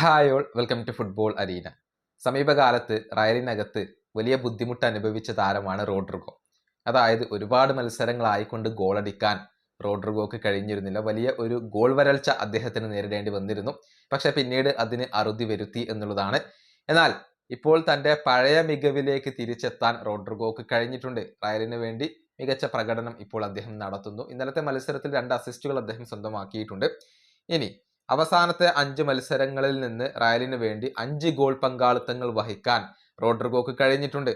Hi all welcome to football arena സമീപകാലത്ത് റയലിനകത്ത് വലിയ ബുദ്ധിമുട്ട് അനുഭവിച്ച താരമാണ് റോഡ്രിഗോ. അതായത് ഒരുപാട് മത്സരങ്ങളായിക്കൊണ്ട് ഗോളടിക്കാൻ റോഡ്രിഗോക്ക് കഴിഞ്ഞിരുന്നില്ല. വലിയ ഒരു ഗോൾ വരൾച്ച അദ്ദേഹത്തിന് നേരിടേണ്ടി വന്നിരുന്നു. പക്ഷേ പിന്നീട് അതിന് അറുതി വരുത്തി എന്നുള്ളതാണ്. എന്നാൽ ഇപ്പോൾ തന്റെ പഴയ മികവിലേക്ക് തിരിച്ചെത്താൻ റോഡ്രിഗോക്ക് കഴിഞ്ഞിട്ടുണ്ട്. റയലിന് വേണ്ടി മികച്ച പ്രകടനം ഇപ്പോൾ അദ്ദേഹം നടത്തുന്നു. ഇന്നലത്തെ മത്സരത്തിൽ രണ്ട് അസിസ്റ്റുകൾ അദ്ദേഹം സ്വന്തമാക്കിയിട്ടുണ്ട്. ഇനി അവസാനത്തെ അഞ്ച് മത്സരങ്ങളിൽ നിന്ന് റയലിന് വേണ്ടി അഞ്ച് ഗോൾ പങ്കാളിത്തങ്ങൾ വഹിക്കാൻ റോഡ്രിഗോക്ക് കഴിഞ്ഞിട്ടുണ്ട്.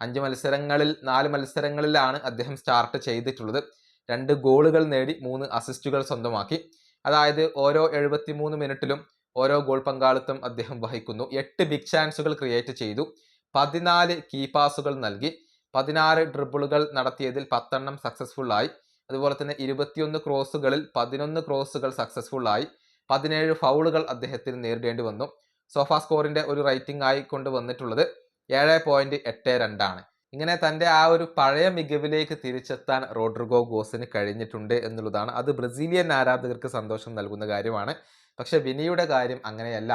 അഞ്ച് മത്സരങ്ങളിൽ നാല് മത്സരങ്ങളിലാണ് അദ്ദേഹം സ്റ്റാർട്ട് ചെയ്തിട്ടുള്ളത്. രണ്ട് ഗോളുകൾ നേടി മൂന്ന് അസിസ്റ്റുകൾ സ്വന്തമാക്കി. അതായത് ഓരോ എഴുപത്തിമൂന്ന് മിനിറ്റിലും ഓരോ ഗോൾ പങ്കാളിത്തം അദ്ദേഹം വഹിക്കുന്നു. എട്ട് ബിഗ് ചാൻസുകൾ ക്രിയേറ്റ് ചെയ്തു. പതിനാല് കീ പാസുകൾ നൽകി. പതിനാറ് ഡ്രിബിളുകൾ നടത്തിയതിൽ പത്തെണ്ണം സക്സസ്ഫുൾ ആയി. അതുപോലെ തന്നെ ഇരുപത്തിയൊന്ന് ക്രോസുകളിൽ പതിനൊന്ന് ക്രോസുകൾ സക്സസ്ഫുൾ ആയി. പതിനേഴ് ഫൗളുകൾ അദ്ദേഹത്തിന് നേരിടേണ്ടി വന്നു. സോഫ സ്കോറിന്റെ ഒരു റേറ്റിംഗ് ആയി കൊണ്ട് വന്നിട്ടുള്ളത് ഏഴ് പോയിന്റ് എട്ട് രണ്ടാണ്. ഇങ്ങനെ തന്റെ ആ ഒരു പഴയ മികവിലേക്ക് തിരിച്ചെത്താൻ റോഡ്രിഗോ ഗോസിന് കഴിഞ്ഞിട്ടുണ്ട് എന്നുള്ളതാണ്. അത് ബ്രസീലിയൻ ആരാധകർക്ക് സന്തോഷം നൽകുന്ന കാര്യമാണ്. പക്ഷെ വിനിയുടെ കാര്യം അങ്ങനെയല്ല.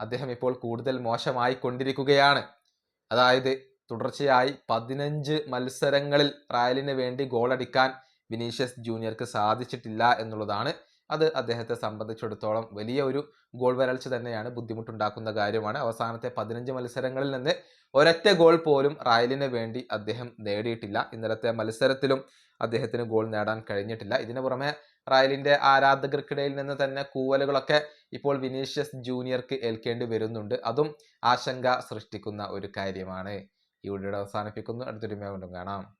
അദ്ദേഹം ഇപ്പോൾ കൂടുതൽ മോശമായി കൊണ്ടിരിക്കുകയാണ്. അതായത് തുടർച്ചയായി പതിനഞ്ച് മത്സരങ്ങളിൽ റയലിന് വേണ്ടി ഗോളടിക്കാൻ വിനീഷ്യസ് ജൂനിയർക്ക് സാധിച്ചിട്ടില്ല എന്നുള്ളതാണ് അത് അദ്ദേഹത്തെ സംബന്ധിച്ചിടത്തോളം വലിയ ഒരു ഗോൾ വരൾച്ച തന്നെയാണ് ബുദ്ധിമുട്ടുണ്ടാക്കുന്ന കാര്യമാണ്. അവസാനത്തെ പതിനഞ്ച് മത്സരങ്ങളിൽ നിന്ന് ഒരൊറ്റ ഗോൾ പോലും റായലിന് വേണ്ടി അദ്ദേഹം നേടിയിട്ടില്ല. ഇന്നലത്തെ മത്സരത്തിലും അദ്ദേഹത്തിന് ഗോൾ നേടാൻ കഴിഞ്ഞിട്ടില്ല. ഇതിനു പുറമെ റായലിന്റെ ആരാധകർക്കിടയിൽ നിന്ന് തന്നെ കൂവലുകളൊക്കെ ഇപ്പോൾ വിനീഷ്യസ് ജൂനിയർക്ക് ഏൽക്കേണ്ടി വരുന്നുണ്ട്. അതും ആശങ്ക സൃഷ്ടിക്കുന്ന ഒരു കാര്യമാണ്. ഈ വീഡിയോ അവസാനിപ്പിക്കുന്നു. അടുത്തൊരു വീണ്ടും കാണാം.